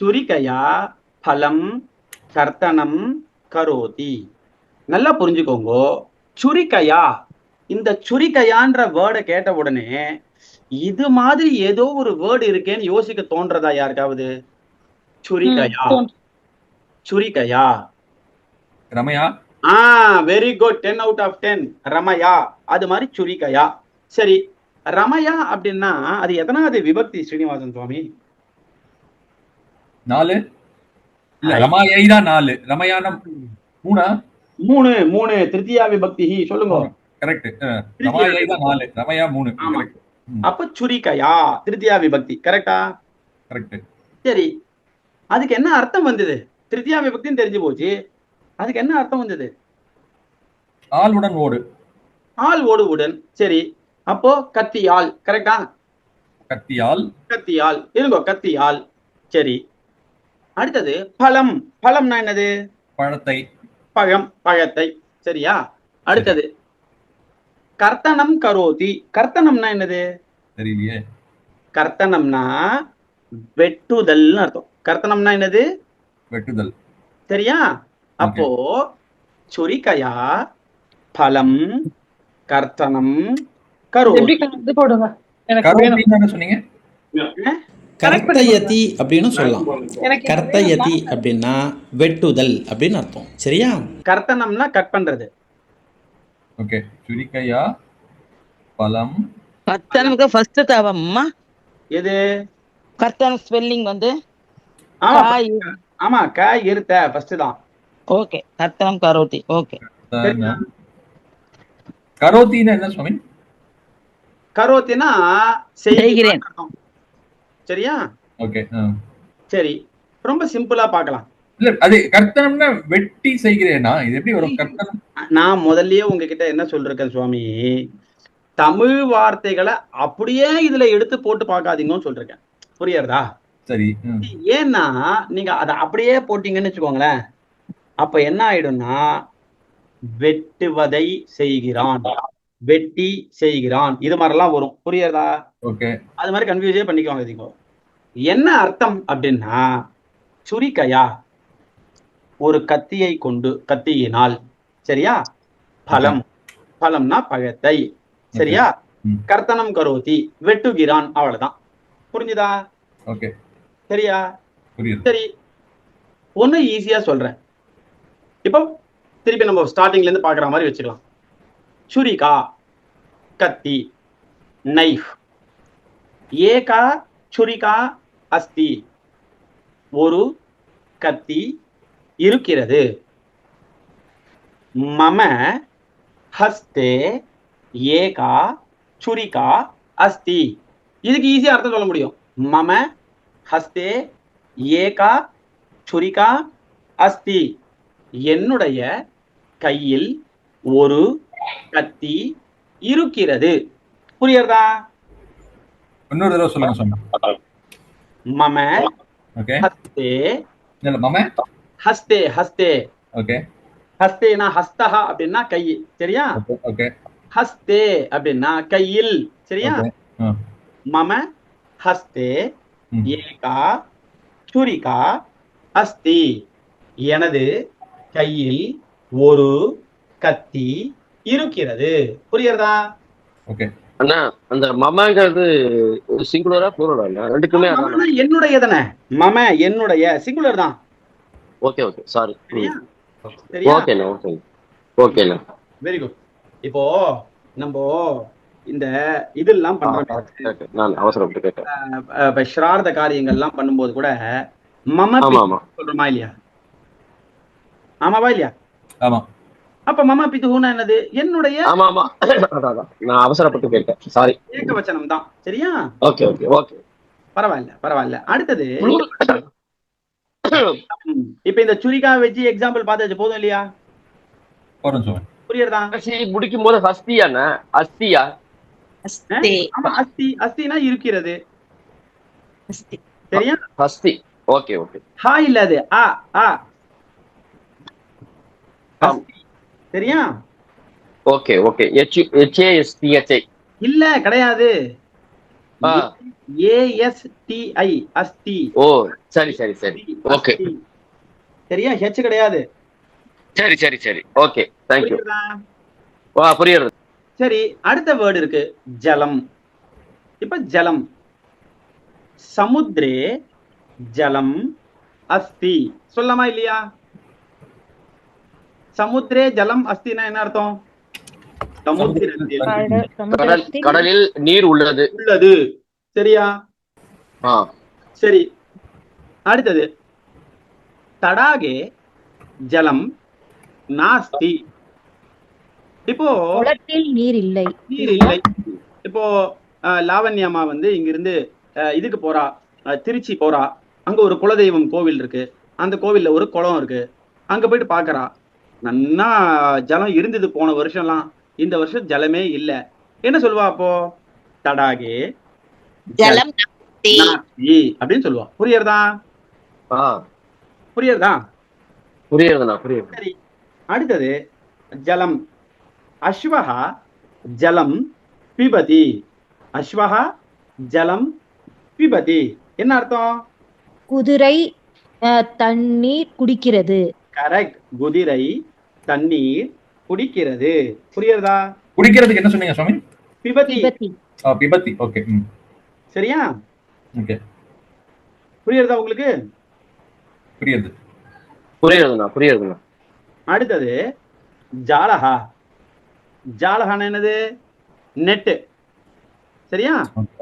சுரிகையா பலம் கர்த்தனம் கரோதி. நல்லா புரிஞ்சுக்கோங்க. சுரிகையா இந்த சுரிகையான்ற வேர்டை கேட்ட உடனே இது மாதிரி ஏதோ ஒரு வேர்டு இருக்கேன்னு யோசிக்க தோன்றதா யாருக்காவது? சுரிகையா. சுரிகையா. Ramya? Ah very good ten out of ten Ramya. அது மாதிரி சுரிகையா. சரி ரமயா அப்படின்னா அது எத்தனாவது விபக்தி ஸ்ரீனிவாசன் சுவாமி? நாலு? இல்ல. ரமாயை தான் நாலு? ரமயான மூணா? மூணு மூணு. திருத்தியா விபக்தி. சொல்லுங்க. கரெக்ட் ரமாயை தான் நாலு. ரமயா மூணு. அப்ப சுரிகையா திருத்தியா விபக்தி. கரெக்டா கரெக்ட் சரி. அதுக்கு என்ன அர்த்தம் வந்தது? திருத்தியா விபக்தின்னு தெரிஞ்சு போச்சு. அதுக்கு என்ன அர்த்தம் வந்தது? ஆளுடன் ஓடு. ஆள் ஓடு உடன். சரி. அப்போ கத்தியால் கரெக்டா கத்தியால் கத்தியால் இருங்கோ கத்தியால் சரி. அடுத்தது பழம். பழம்னா என்னது? பழத்தை. பழம் பழத்தை. சரியா? அடுத்தது கர்த்தனம் கரோதி. கர்த்தனம்னா என்னது? தெரியலையே. கர்த்தனம்னா வெட்டுதல்னு அர்த்தம். கர்த்தனம்னா என்னது? வெட்டுதல். சரியா? அப்போ சுரிக்கையா பலம் கர்த்தனம் கரோதி. போடுங்க? சொன்னீங்க? கர்த்தயதி அப்படின்னு சொல்லலாம். கர்த்தயதி அப்படின்னா வெட்டுதல் அப்படின்னு அர்த்தம். சரியா? கர்த்தனம்னா கட் பண்றது. ஓகே. சுரிக்கையா? பழம்? கர்த்தனுக்கு ஃபர்ஸ்ட் தேவைம்மா. எது? கர்த்தன் ஸ்பெல்லிங் வந்து ஆமா காய். இருத்த ஃபர்ஸ்ட் தான். ஓகே. கர்த்தனம் கரோதி ஓகே. கரோத்தின்னு என்ன சுவாமி? கரோத்தினா செய்கிறேன். சரியா? ஓகே சரி ரொம்ப சிம்பிளா பார்க்கலாம். இல்ல அது கர்த்தனம்னா வெட்டி செய்கிறேனா? இது எப்படி வரும்? கர்த்தனம்? நான் முதல்லயே உங்ககிட்ட என்ன சொல்லிருக்கேன் சுவாமி? தமிழ் வார்த்தைகளை அப்படியே இதுல எடுத்து போட்டு பார்க்காதீங்கன்னு சொல்லிருக்கேன். புரியுறதா? சரி. ஏன்னா நீங்க அதை அப்படியே போட்டீங்கன்னு வச்சுக்கோங்களேன். அப்ப என்ன ஆயிடும்னா வெட்டுவதை செய்கிறான். வெட்டி செய்கிறான். இது மாதிரிலாம் வரும். புரியுறதா? ஓகே அது மாதிரி கன்ஃபியூஸே பண்ணிக்குவாங்க இதுங்க என்ன அர்த்தம் அப்படின்னா சுரிக்கையா ஒரு கத்தியை கொண்டு கத்தியினால் சரியா? பழம். பழம்னா பழத்தை சரியா. கர்த்தனம் கரோதி வெட்டுகிறான் அவ்வளவுதான். புரிஞ்சுதா? சரியா? சரி. ஒண்ணு ஈஸியா சொல்றேன். இப்போ திருப்பி நம்ம ஸ்டார்டிங்ல இருந்து பாக்குற மாதிரி வச்சுக்கலாம். சுரிகா கத்தி நைஃப் ஏகா சுரிகா அஸ்தி. ஒரு கத்தி இருக்கிறது. மம ஹஸ்தே ஏகா சுரிகா அஸ்தி. இதுக்கு ஈஸியா அர்த்தம் சொல்ல முடியும். மம ஹஸ்தே ஏகா சுரிகா அஸ்தி. என்னுடைய கையில் ஒரு கத்தி இருக்கிறது. புரியுறதா இன்னொரு தடவை சொல்லுங்க சொன்ன மம ஓகே ஹஸ்தே. இல்ல மம? ஹஸ்தே ஹஸ்தே. ஓகே ஹஸ்தேனா ஹஸ்தஹா அப்படின்னா கை சரியா? ஓகே ஹஸ்தே அப்படின்னா கையில் சரியா. மம ஹஸ்தே. ஏகா சுரிகா அஸ்தி எனது கையில் ஒரு கத்தி இருக்கிறது. புரியுறதா ஓகே அண்ணா அந்த மமாங்கிறது சிங்குலரா அண்ணா ரெண்டுக்குமே அதான். மமனா என்னுடையதானே மம என்னுடைய சிங்குலர் தான். ஓகே ஓகே சாரி ஓகேண்ணா ஓகே ஓகேண்ணா வெரி குட் இப்போ நம்ம இந்த இதெல்லாம் பண்றோம். நான் அவசரப்பட்டு கேட்டேன். ஸ்ரார்த்த காரியங்கள்லாம் பண்ணும்போது கூட மம சொல்றோமா இல்லையா? ஆமாவா இல்லையா? ஆமா. அப்ப மம பித்துனா என்னது? என்னுடைய ஆமா ஆமா. நான் அவசரப்பட்டு கேட்டேன். சாரி ஏகவச்சனம் தான் சரியா? ஓகே ஓகே ஓகே பரவாயில்ல பரவாயில்ல. அடுத்தது. இப்ப இந்த சுரிகா வச்சு எக்ஸாம்பிள் பார்த்தாச்சு போதும் இல்லையா புரியுறதா? முடிக்கும் போது ஹஸ்தியாண்ணா அஸ்தியா? அஸ்தி. ஆமா அஸ்தி. அஸ்தினா இருக்கிறது. அஸ்தி. சரியா? ஹஸ்தி ஓகே ஓகே ஹா இல்ல அது. ஆ ஆ. அஸ்தி. சரியா ஓகே ஓகே. எஸ்டி எச்ஐ இல்ல கிடையாது. ஏஎஸ்டிஐ அஸ்தி ஓ சரி சரி சரி. ஓகே. சரியா ஹெச் கிடையாது. சரி சரி சரி. ஓகே தேங்க்யூ புரியுதா? வா புரியுறது. சரி அடுத்த வேர்டு இருக்கு. ஜலம். இப்ப ஜலம். சமுத்திரே ஜலம் அஸ்தி. சொல்லலாமா இல்லையா? சமுத்திரே ஜலம் அஸ்தினா என்ன அர்த்தம்? கடலில் நீர் உள்ளது. உள்ளது. சரியா? ஆ. சரி. அடுத்தது. தடாகே ஜலம் நாஸ்தி. இப்போ குளத்தில் நீர் இல்லை. நீர் இல்லை. இப்போ லாவண்யம்மா வந்து இங்கிருந்து அஹ், இதுக்கு போறா. திருச்சி போறா. அங்க ஒரு குலதெய்வம் கோவில் இருக்கு. அந்த கோவில்ல ஒரு குளம் இருக்கு. அங்க போயிட்டு பாக்குறா. நன்னா ஜலம் இருந்தது போன வருஷம்லாம். இந்த வருஷம் ஜலமே இல்ல. என்ன சொல்லுவா அப்போ? தடாகே. ஜலம் அப்படின்னு சொல்லுவா. புரியுறதா? ஆ. புரியுறதா? புரியுறதுண்ணா புரியுது சரி. அடுத்தது ஜலம். அஸ்வஹா ஜலம் பிபதி. அஸ்வஹா ஜலம் பிபதி. என்ன அர்த்தம்? குதிரை தண்ணீர் குடிக்கிறது. கரெக்ட். குதிரை தண்ணீர் குடிக்கிறது. புரியுறதா குடிக்கிறதுக்கு என்ன சொன்னீங்க சுவாமி? பிபதி விபத்தி ஆ, பிபத்தி. ஓகே. சரியா? ஓகே. புரியுறதா உங்களுக்கு? புரியுது. புரியுறதுண்ணா புரியுறதுண்ணா அடுத்தது ஜாலஹா ஜாலஹான என்னது? நெட்டு. சரியா?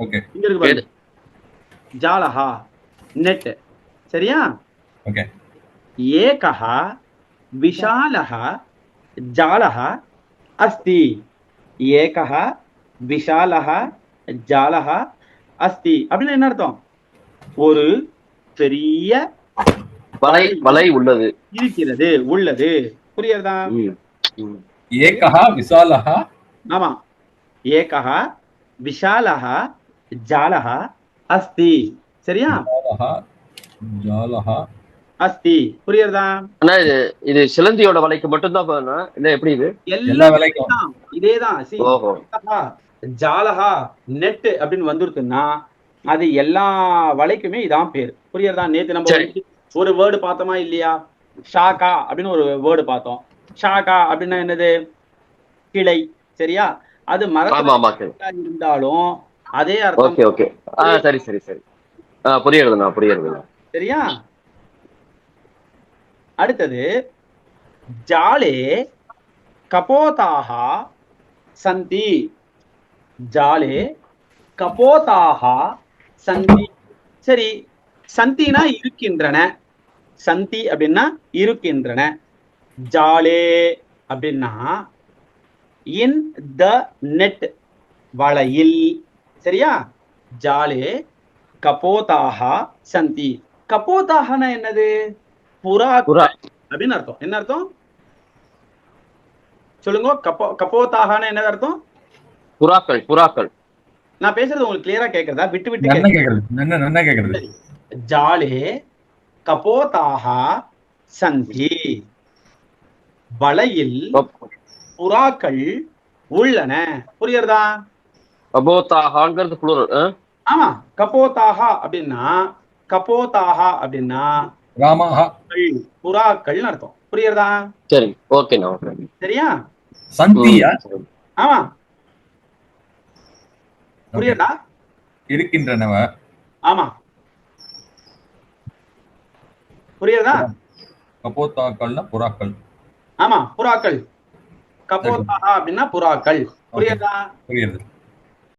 ஓகே. இங்க இருக்கு பாருங்க. ஜாலஹா நெட் சரியா? ஓகே. ஏகः विशालः जालः अस्ति ஏகः விஷாலः ஜாலः அஸ்தி அப்படின்னு என்ன அர்த்தம் ஒரு பெரிய வலை வலை உள்ளது இருக்கிறது உள்ளது புரியுறதா ம், ம். ஏகா விசாலஹா ஆமா ஏகः விஷாலः ஜாலः அஸ்தி சரியா ஜாலஹா ஜாலஹா அஸ்தி. புரியுறதா? அண்ணா இது இது சிலந்தியோட வலைக்கு மட்டும்தான் போதுண்ணா இல்ல எப்படி இது? எல்லா வேலைக்கும். இதேதான். ஜாலஹா, ஜாலஹா நெட் அப்படின்னு வந்துருக்குன்னா அது எல்லா வலைக்குமே இதான் பேர். புரியுறதா? நேத்து நம்ம. ஒரு- ஒரு வேர்டு பார்த்தோமா இல்லையா? ஷாக்கா அப்படின்னு ஒரு வேர்டு பார்த்தோம். ஷாக்கா அப்படின்னா என்னது? கிளை. சரியா? அது மரத்துல இருந்தாலும் அதே அர்த்தம். ஓகே. ஓகே சரி சரி சரி. புரியுறதுண்ணா புரியுறதுண்ணா. சரியா? அடுத்தது ஜாலே கபோதாக சந்தி. ஜாலே கபோதாக சந்தி. சரி சந்தினா இருக்கின்றன. சந்தி அப்படின்னா இருக்கின்றன. ஜாலே அப்படின்னா இன் த நெட் வலையில். சரியா? ஜாலே கபோதாக சந்தி. கபோதாகனா என்னது? புறா புறா. அப்படின்னு அர்த்தம். என்ன அர்த்தம்? சொல்லுங்க. கப்போ கப்போத்தாகனா என்னது அர்த்தம்? புறாக்கள் புறாக்கள். நான் பேசுறது உங்களுக்கு கிளியரா கேக்குறதா? விட்டு விட்டு கேக்குறதா? நன்ன கேக்குறது. ஜாலே கபோதாக சந்தி. வலையில் புறாக்கள் உள்ளன. புரியுறதா அபோத்தாகாங்கிறது புளூரல் ஆமா. கபோதாக அப்படின்னா கபோதாக அப்படின்னா ராமஹா புறாக்கள், புறாக்கள்னு அர்த்தம். புரியுறதா சரி ஓகேண்ணா ஓகே. சரியா? சந்தியா? ஆமா. புரியுறதா இருக்கின்றனவ. ஆமா. புரியுறதா கபோத்தாக்கள்னா புறாக்கள். ஆமா புறாக்கள். கபோத்தாக அப்படின்னா புறாக்கள். புரியுறதா புரியுது